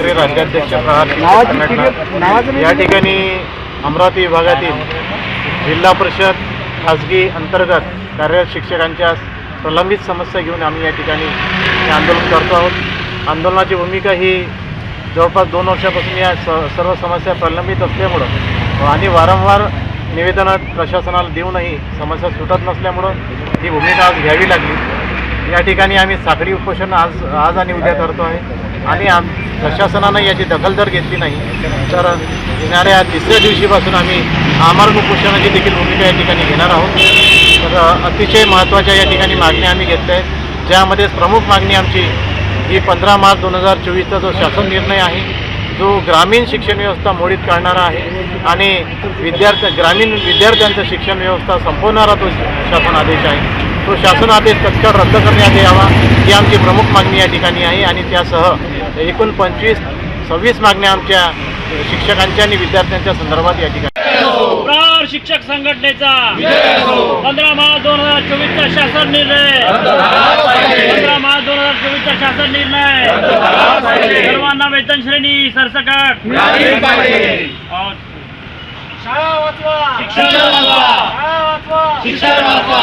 राज्याध्यक्ष प्रहार शिक्षक संघटना या ठिकाणी अमरावती विभागातील जिल्हा परिषद खाजगी अंतर्गत कार्यरत शिक्षकांच्या प्रलंबित समस्या घेऊन आम्ही या ठिकाणी हे आंदोलन करतो आहोत. आंदोलनाची भूमिका ही जवळपास दोन वर्षापासून या स सर्व समस्या प्रलंबित असल्यामुळं आणि वारंवार निवेदनं प्रशासनाला देऊनही समस्या सुटत नसल्यामुळं ही भूमिका आज घ्यावी लागली. या ठिकाणी आम्ही साखळी उपोषण आज आज आणि उद्या करतो आहे आणि आम प्रशासनानं याची दखल जर घेतली नाही तर येणाऱ्या तिसऱ्या दिवशीपासून आम्ही आमार्ग उपोषणाची देखील भूमिका या ठिकाणी घेणार आहोत. तर अतिशय महत्त्वाच्या या ठिकाणी मागण्या आम्ही घेतल्या आहेत. ज्यामध्ये प्रमुख मागणी आमची ही पंधरा मार्च दोन हजार चोवीसचा जो शासन निर्णय आहे जो ग्रामीण शिक्षण व्यवस्था मोडीत काढणारा आहे आणि विद्यार्थी ग्रामीण विद्यार्थ्यांचं शिक्षण व्यवस्था संपवणारा तो शासन आदेश आहे. तो शासन आदेश तत्काळ रद्द करण्यात यावा ही आमची प्रमुख मागणी या ठिकाणी आहे. आणि त्यासह एकूण पंचवीस सव्वीस मागण्या आमच्या शिक्षकांच्या आणि विद्यार्थ्यांच्या संदर्भात या ठिकाणी. शिक्षक संघटनेचा पंधरा मार्च दोन हजार चोवीसचा शासन निर्णय. पंधरा मार्च दोन हजार चोवीसचा शासन निर्णय. सर्वांना वेतन श्रेणी सरसकट. और शिक्षण वाचवा. शिक्षण वाचवा.